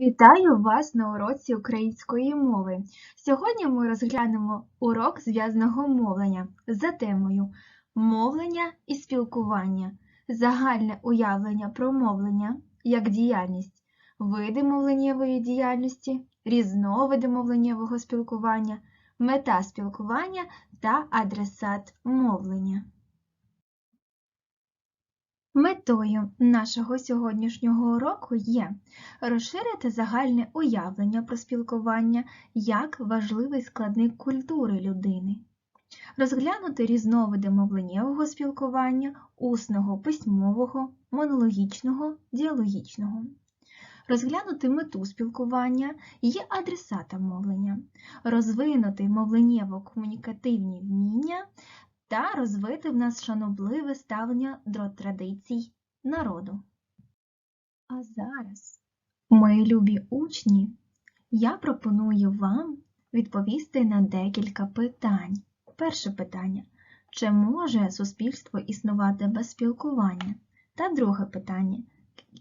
Вітаю вас на уроці української мови. Сьогодні ми розглянемо урок зв'язного мовлення за темою Мовлення і спілкування, загальне уявлення про мовлення як діяльність, види мовленнєвої діяльності, різновиди мовленнєвого спілкування, мета спілкування та адресат мовлення. Метою нашого сьогоднішнього уроку є розширити загальне уявлення про спілкування як важливий складник культури людини, розглянути різновиди мовленнєвого спілкування, усного, письмового, монологічного, діалогічного, розглянути мету спілкування і адресата мовлення, розвинути мовленнєво-комунікативні вміння та розвити в нас шанобливе ставлення до традицій народу. А зараз, мої любі учні, я пропоную вам відповісти на декілька питань. Перше питання: чи може суспільство існувати без спілкування? Та друге питання: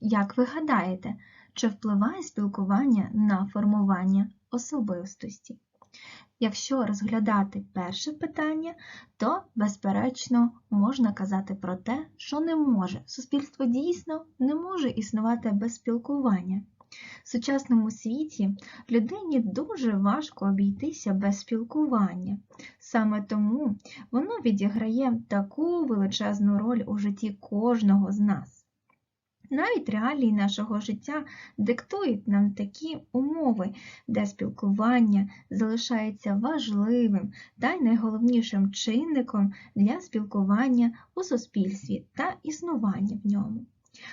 як ви гадаєте, чи впливає спілкування на формування особистості? Якщо розглядати перше питання, то, безперечно, можна казати про те, що не може. Суспільство дійсно не може існувати без спілкування. В сучасному світі людині дуже важко обійтися без спілкування. Саме тому воно відіграє таку величезну роль у житті кожного з нас. Навіть реалії нашого життя диктують нам такі умови, де спілкування залишається важливим та й найголовнішим чинником для спілкування у суспільстві та існування в ньому.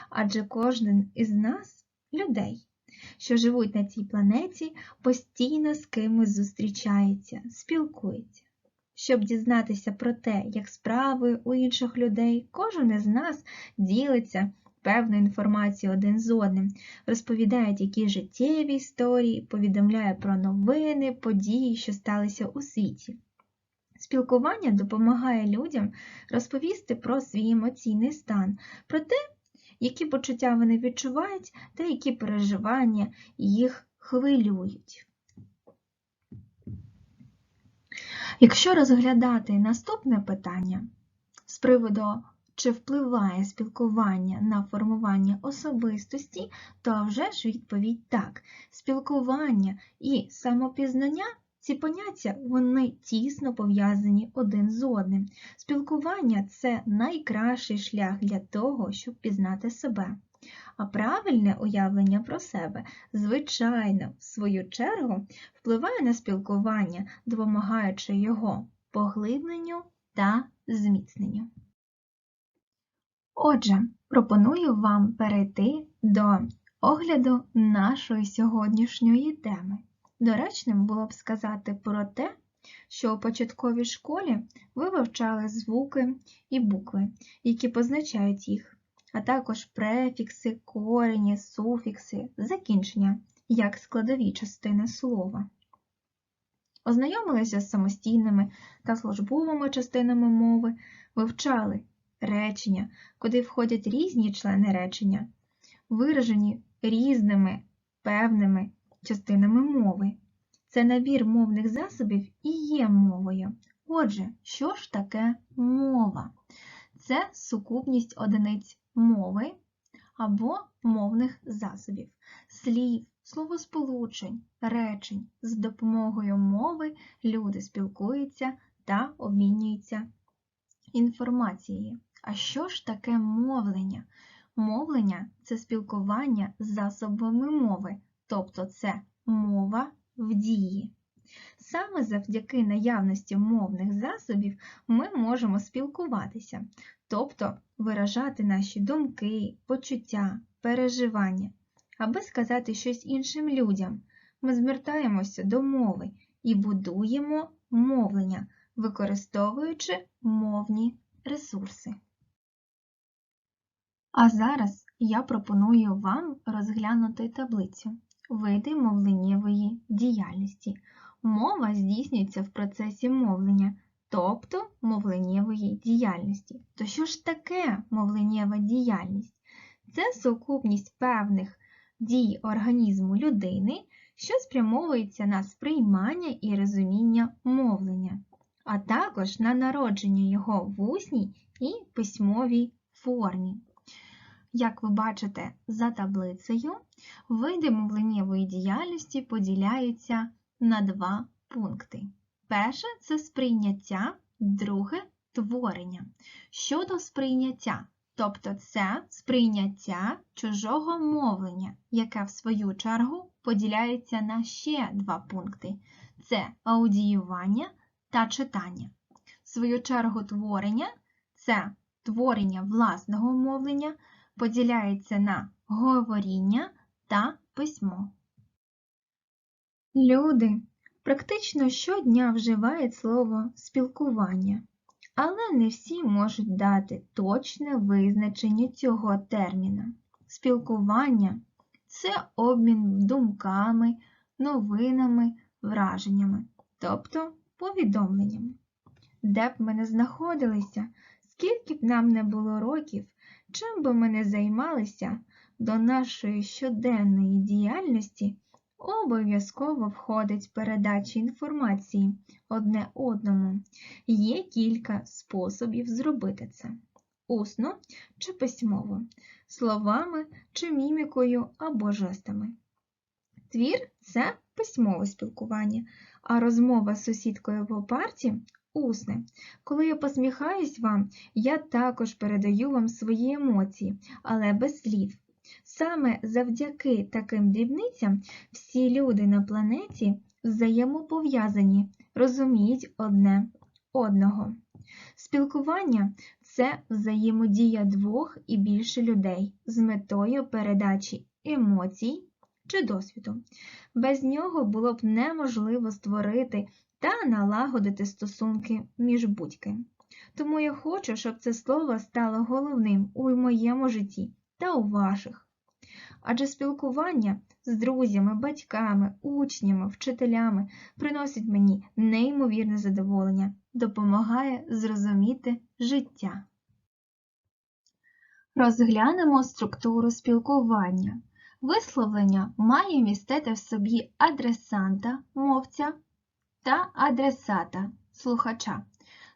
Адже кожен із нас людей, що живуть на цій планеті, постійно з кимось зустрічається, спілкується. Щоб дізнатися про те, як справи у інших людей, кожен із нас ділиться певну інформацію один з одним, розповідає які життєві історії, повідомляє про новини, події, що сталися у світі. Спілкування допомагає людям розповісти про свій емоційний стан, про те, які почуття вони відчувають та які переживання їх хвилюють. Якщо розглядати наступне питання з приводу чи впливає спілкування на формування особистості, то вже ж відповідь так. Спілкування і самопізнання ці поняття вони тісно пов'язані один з одним. Спілкування це найкращий шлях для того, щоб пізнати себе. А правильне уявлення про себе, звичайно, в свою чергу, впливає на спілкування, допомагаючи його поглибленню та зміцненню. Отже, пропоную вам перейти до огляду нашої сьогоднішньої теми. Доречним було б сказати про те, що у початковій школі ви вивчали звуки і букви, які позначають їх, а також префікси, корені, суфікси, закінчення як складові частини слова. Ознайомилися з самостійними та службовими частинами мови, вивчали речення, куди входять різні члени речення, виражені різними певними частинами мови. Це набір мовних засобів і є мовою. Отже, що ж таке мова? Це сукупність одиниць мови або мовних засобів, слів, словосполучень, речень. З допомогою мови люди спілкуються та обмінюються інформацією. А що ж таке мовлення? Мовлення це спілкування з засобами мови, тобто це мова в дії. Саме завдяки наявності мовних засобів ми можемо спілкуватися, тобто виражати наші думки, почуття, переживання, аби сказати щось іншим людям. Ми звертаємося до мови і будуємо мовлення, використовуючи мовні ресурси. А зараз я пропоную вам розглянути таблицю види мовленнєвої діяльності. Мова здійснюється в процесі мовлення, тобто мовленнєвої діяльності. То що ж таке мовленнєва діяльність? Це сукупність певних дій організму людини, що спрямовується на сприймання і розуміння мовлення, а також на народження його в усній і письмовій формі. Як ви бачите за таблицею, види мовленнєвої діяльності поділяються на два пункти. Перше це сприйняття, друге творення. Щодо сприйняття, тобто це сприйняття чужого мовлення, яке в свою чергу поділяється на ще два пункти: це аудіювання та читання. В свою чергу творення це творення власного мовлення, поділяється на говоріння та письмо. Люди практично щодня вживають слово спілкування, але не всі можуть дати точне визначення цього терміна. Спілкування це обмін думками, новинами, враженнями, тобто повідомленнями. Де б ми не знаходилися, скільки б нам не було років, чим би ми не займалися, до нашої щоденної діяльності обов'язково входить передача інформації одне одному. Є кілька способів зробити це усно чи письмово, словами чи мімікою або жестами. Твір це письмове спілкування, а розмова з сусідкою по парті усне. Коли я посміхаюсь вам, я також передаю вам свої емоції, але без слів. Саме завдяки таким дрібницям всі люди на планеті взаємопов'язані, розуміють одне одного. Спілкування це взаємодія двох і більше людей з метою передачі емоцій чи досвіду. Без нього було б неможливо створити та налагодити стосунки між будь-ким. Тому я хочу, щоб це слово стало головним у моєму житті та у ваших. Адже спілкування з друзями, батьками, учнями, вчителями приносить мені неймовірне задоволення, допомагає зрозуміти життя. Розглянемо структуру спілкування. Висловлення має містити в собі адресанта, мовця та адресата, слухача.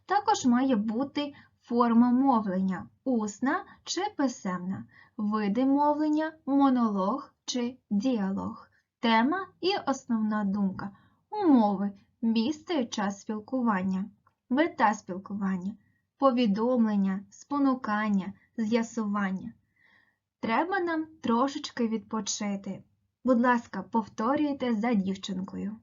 Також має бути форма мовлення усна чи писемна, види мовлення, монолог чи діалог, тема і основна думка, умови, місце і час спілкування, мета спілкування, повідомлення, спонукання, з'ясування. Треба нам трошечки відпочити. Будь ласка, повторюйте за дівчинкою.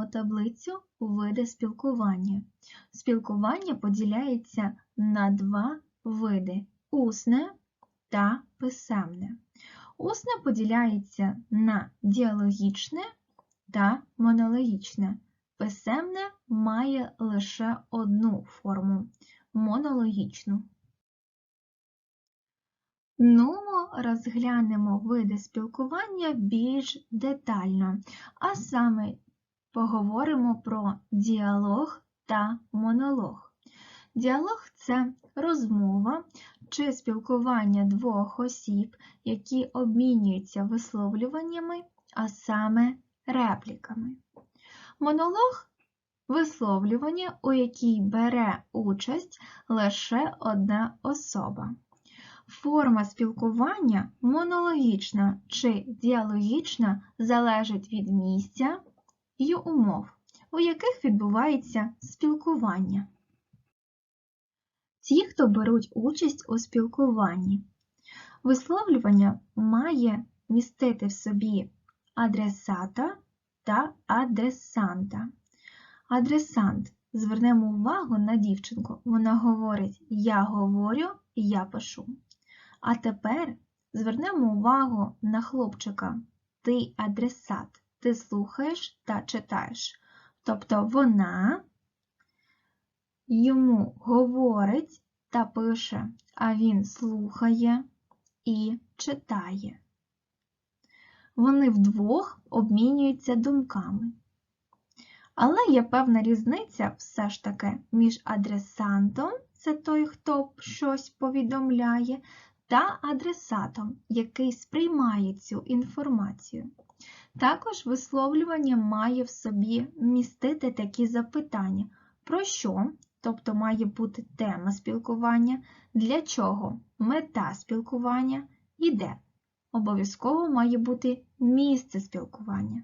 Розглянемо таблицю види спілкування. Спілкування поділяється на два види усне та писемне. Усне поділяється на діалогічне та монологічне. Писемне має лише одну форму монологічну. Ну, розглянемо види спілкування більш детально, а саме поговоримо про діалог та монолог. Діалог це розмова чи спілкування двох осіб, які обмінюються висловлюваннями, а саме репліками. Монолог висловлювання, у якій бере участь лише одна особа. Форма спілкування монологічна чи діалогічна залежить від місця і умов, у яких відбувається спілкування. Ті, хто беруть участь у спілкуванні. Висловлювання має містити в собі адресата та адресанта. Адресант. Звернемо увагу на дівчинку. Вона говорить Я говорю я пишу. А тепер звернемо увагу на хлопчика. Ти адресат. Ти слухаєш та читаєш. Тобто вона йому говорить та пише, а він слухає і читає. Вони вдвох обмінюються думками. Але є певна різниця все ж таки між адресантом, це той, хто щось повідомляє, та адресатом, який сприймає цю інформацію. Також висловлювання має в собі містити такі запитання, про що, тобто має бути тема спілкування, для чого? Мета спілкування. І де. Обов'язково має бути місце спілкування.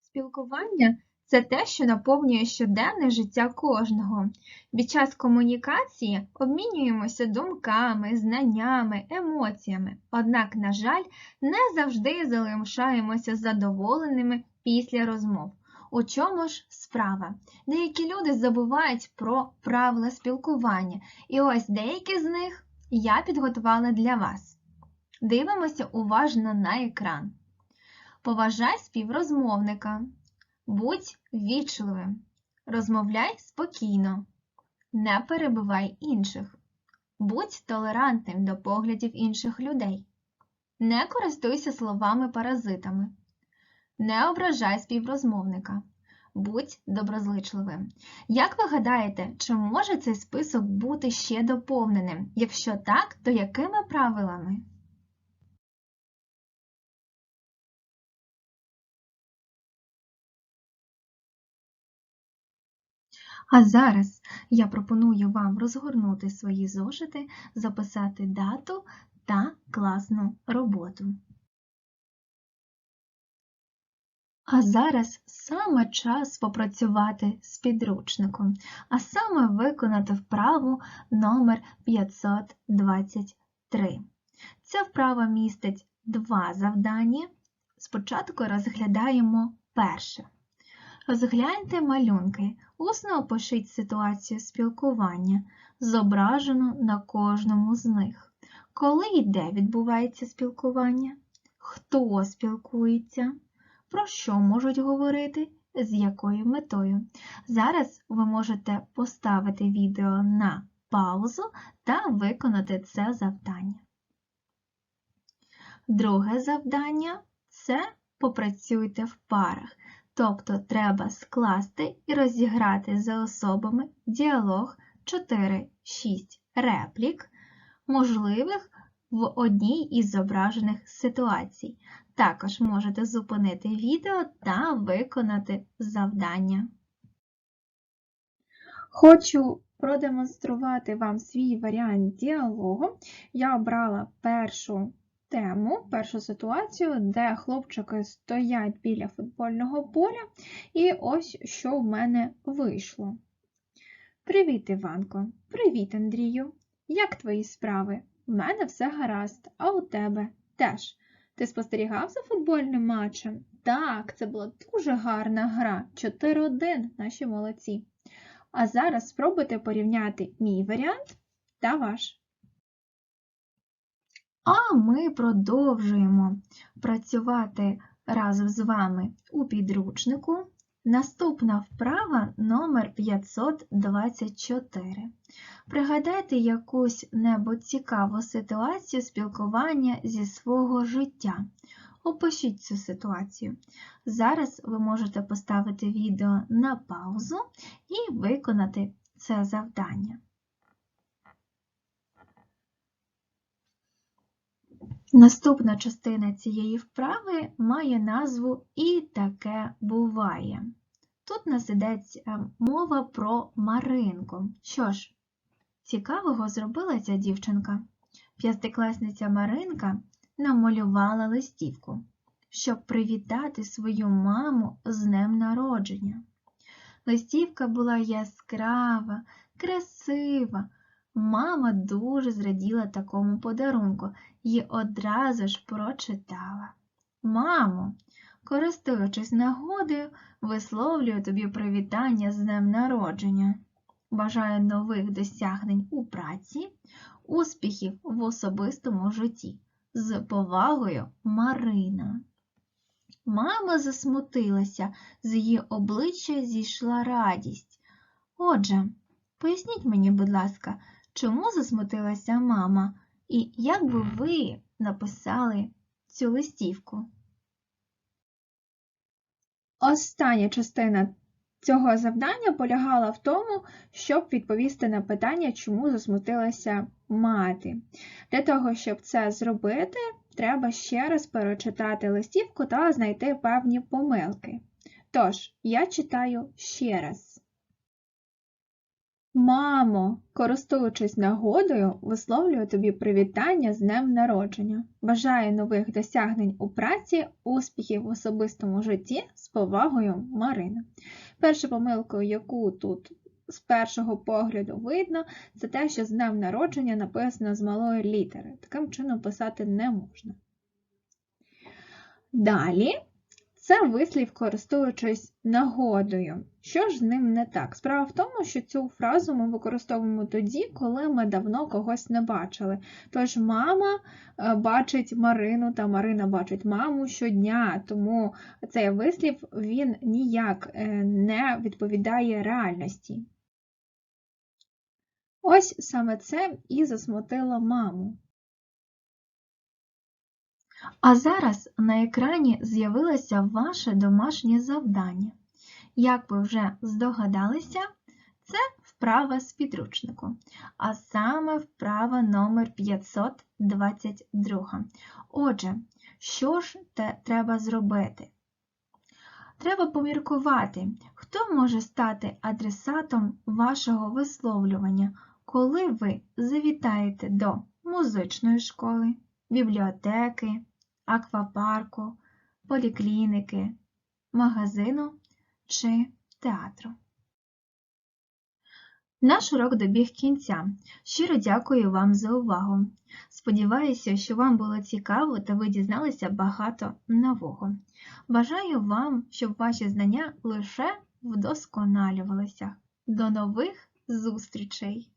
Спілкування це те, що наповнює щоденне життя кожного. Під час комунікації обмінюємося думками, знаннями, емоціями, однак, на жаль, не завжди залишаємося задоволеними після розмов. У чому ж справа? Деякі люди забувають про правила спілкування, і ось деякі з них я підготувала для вас. Дивимося уважно на екран. Поважай співрозмовника. Будь ввічливим. Розмовляй спокійно. Не перебивай інших. Будь толерантним до поглядів інших людей. Не користуйся словами-паразитами. Не ображай співрозмовника. Будь доброзичливим. Як ви гадаєте, чи може цей список бути ще доповненим? Якщо так, то якими правилами? А зараз я пропоную вам розгорнути свої зошити, записати дату та класну роботу. А зараз саме час попрацювати з підручником, а саме виконати вправу номер 523. Ця вправа містить два завдання. Спочатку розглядаємо перше. Розгляньте малюнки, усно опишіть ситуацію спілкування, зображену на кожному з них. Коли і де відбувається спілкування? Хто спілкується? Про що можуть говорити? З якою метою? Зараз ви можете поставити відео на паузу та виконати це завдання. Друге завдання це попрацюйте в парах. Тобто треба скласти і розіграти за особами діалог 4-6 реплік, можливих в одній із зображених ситуацій. Також можете зупинити відео та виконати завдання. Хочу продемонструвати вам свій варіант діалогу. Я обрала першу тему, першу ситуацію, де хлопчики стоять біля футбольного поля, і ось що в мене вийшло. Привіт, Іванко! Привіт, Андрію! Як твої справи? У мене все гаразд, а у тебе теж. Ти спостерігав за футбольним матчем? Так, це була дуже гарна гра. 4-1 наші молодці. А зараз спробуйте порівняти мій варіант та ваш. А ми продовжуємо працювати разом з вами у підручнику. Наступна вправа номер 524. Пригадайте якусь небудь цікаву ситуацію спілкування зі свого життя. Опишіть цю ситуацію. Зараз ви можете поставити відео на паузу і виконати це завдання. Наступна частина цієї вправи має назву І таке буває. Тут нас ідеться мова про Маринку. Що ж, цікавого зробила ця дівчинка. П'ятикласниця Маринка намалювала листівку, щоб привітати свою маму з днем народження. Листівка була яскрава, красива. Мама дуже зраділа такому подарунку і одразу ж прочитала. Мамо, користуючись нагодою, висловлюю тобі привітання з днем народження. Бажаю нових досягнень у праці, успіхів в особистому житті. З повагою Марина. Мама засмутилася, з її обличчя зійшла радість. Отже, поясніть мені, будь ласка, чому засмутилася мама, і як би ви написали цю листівку? Остання частина цього завдання полягала в тому, щоб відповісти на питання, чому засмутилася мати. Для того, щоб це зробити, треба ще раз перечитати листівку та знайти певні помилки. Тож, я читаю ще раз. Мамо, користуючись нагодою, висловлюю тобі привітання з днем народження. Бажаю нових досягнень у праці, успіхів в особистому житті з повагою Марина. Перша помилка, яку тут з першого погляду видно, це те, що з днем народження написано з малої літери. Таким чином писати не можна. Далі це вислів, користуючись нагодою. Що ж з ним не так? Справа в тому, що цю фразу ми використовуємо тоді, коли ми давно когось не бачили. Тож мама е, бачить Марину та Марина бачить маму щодня, тому цей вислів він ніяк е, не відповідає реальності. Ось саме це і засмутило маму. А зараз на екрані з'явилося ваше домашнє завдання. Як ви вже здогадалися, це вправа з підручнику, а саме вправа номер 522. Отже, що ж треба зробити? Треба поміркувати, хто може стати адресатом вашого висловлювання, коли ви завітаєте до музичної школи, бібліотеки, аквапарку, полікліники, магазину чи театру. Наш урок добіг кінця. Щиро дякую вам за увагу. Сподіваюся, що вам було цікаво та ви дізналися багато нового. Бажаю вам, щоб ваші знання лише вдосконалювалися. До нових зустрічей!